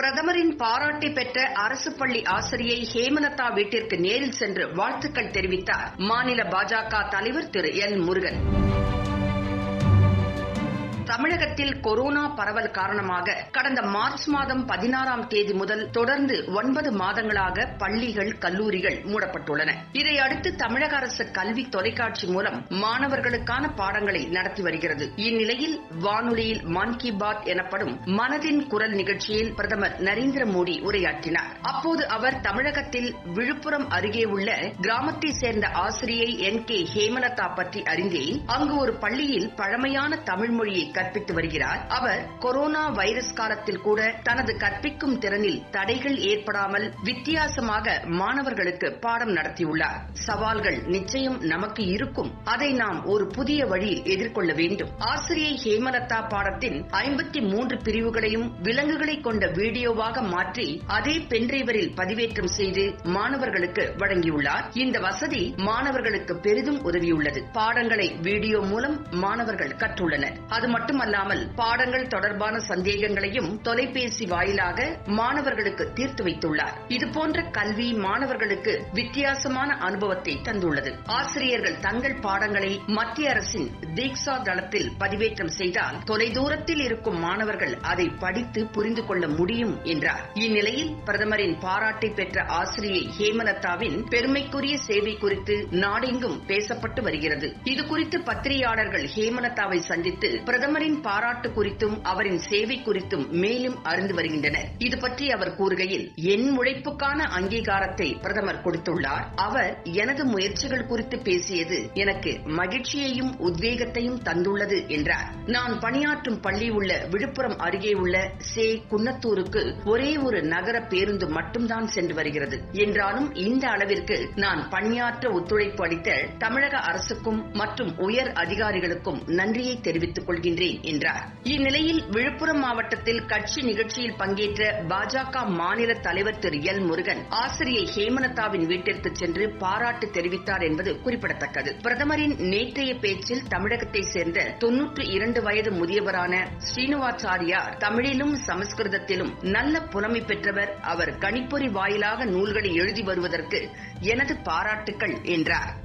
பிரதமரின் பாராட்டை பெற்ற அரசு பள்ளி ஆசிரியை ஹேமலதா வீட்டிற்கு நேரில் சென்று வாழ்த்துக்கள் தெரிவித்தார். மாநில பாஜக தலைவர் திரு எல் முருகன். தமிழகத்தில் கொரோனா பரவல் காரணமாக கடந்த மார்ச் மாதம் பதினாறாம் தேதி முதல் தொடர்ந்து ஒன்பது மாதங்களாக பள்ளிகள் கல்லூரிகள் மூடப்பட்டுள்ளன. இதையடுத்து தமிழக அரசு கல்வி தொலைக்காட்சி மூலம் மாணவர்களுக்கான பாடங்களை நடத்தி வருகிறது. இந்நிலையில் வானொலியில் மன் கி பாத் எனப்படும் மனதின் குரல் நிகழ்ச்சியில் பிரதமர் நரேந்திர மோடி உரையாற்றினார். அப்போது அவர் தமிழகத்தில் விழுப்புரம் அருகே உள்ள கிராமத்தை சேர்ந்த ஆசிரியை என் கே ஹேமலதா பற்றி அறிந்தேன். அங்கு ஒரு பள்ளியில் பழமையான தமிழ் மொழியை கற்பித்து வருகிறார். அவர் கொரோனா வைரஸ் காலத்தில் கூட தனது கற்பிக்கும் திறனில் தடைகள் ஏற்படாமல் வித்தியாசமாக மாணவர்களுக்கு பாடம் நடத்தியுள்ளார். சவால்கள் நிச்சயம் நமக்கு இருக்கும். அதை நாம் ஒரு புதிய வழியில் எதிர்கொள்ள வேண்டும். ஆசிரியை ஹேமலதா பாடத்தின் ஐம்பத்தி மூன்று பிரிவுகளையும் விலங்குகளை கொண்ட வீடியோவாக மாற்றி அதே பென்டிரைவரில் பதிவேற்றம் செய்து மாணவர்களுக்கு வழங்கியுள்ளார். இந்த வசதி மாணவர்களுக்கு பெரிதும் உதவியுள்ளது. பாடங்களை வீடியோ மூலம் மாணவர்கள் கற்றுள்ளனர். அது மட்டும் மட்டுமல்லாமல் பாடங்கள் தொடர்பான சந்தேகங்களையும் தொலைபேசி வாயிலாக மாணவர்களுக்கு தீர்த்து வைத்துள்ளார். இதுபோன்ற கல்வி மாணவர்களுக்கு வித்தியாசமான அனுபவத்தை தந்துள்ளது. ஆசிரியர்கள் தங்கள் பாடங்களை மத்திய அரசின் தீக்ஷா தளத்தில் பதிவேற்றம் செய்தால் தொலைதூரத்தில் இருக்கும் மாணவர்கள் அதை படித்து புரிந்து கொள்ள முடியும் என்றார். இந்நிலையில் பிரதமரின் பாராட்டை பெற்ற ஆசிரியை ஹேமலதாவின் பெருமைக்குரிய சேவை குறித்து நாடெங்கும் பேசப்பட்டு வருகிறது. இதுகுறித்து பத்திரிகையாளர்கள் ஹேமலதாவை சந்தித்து பிரதமர் பிரதமரின் பாராட்டு குறித்தும் அவரின் சேவை குறித்தும் மேலும் அறிந்து வருகின்றனர். இது பற்றி அவர் கூறுகையில் என் உழைப்புக்கான அங்கீகாரத்தை பிரதமர் கொடுத்துள்ளார். அவர் எனது முயற்சிகள் குறித்து பேசியது எனக்கு மகிழ்ச்சியையும் உத்வேகத்தையும் தந்துள்ளது என்றார். நான் பணியாற்றும் பள்ளி உள்ள விழுப்புரம் அருகே உள்ள சே. குன்னத்தூருக்கு ஒரே ஒரு நகர பேருந்து மட்டும்தான் சென்று வருகிறது. என்றாலும் இந்த அளவிற்கு நான் பணியாற்ற ஒத்துழைப்பு அளித்த தமிழக அரசுக்கும் மற்றும் உயர் அதிகாரிகளுக்கும் நன்றியை தெரிவித்துக் கொள்கின்றேன். என்றார். இந்நிலையில் விழுப்புரம் மாவட்டத்தில் கட்சி நிகழ்ச்சியில் பங்கேற்ற பாஜக மாநில தலைவர் திரு எல் முருகன் ஆசிரியை ஹேமலதாவின் வீட்டிற்கு சென்று பாராட்டு தெரிவித்தார் என்பது குறிப்பிடத்தக்கது. பிரதமரின் நேற்றைய பேச்சில் தமிழகத்தை சேர்ந்த தொன்னூற்று இரண்டு வயது முதியவரான ஸ்ரீனிவாச்சாரியார் தமிழிலும் சமஸ்கிருதத்திலும் நல்ல புலமை பெற்றவர். அவர் கணிப்பொறி வாயிலாக நூல்களை எழுதி வருவதற்கு எனது பாராட்டுக்கள் என்றார்.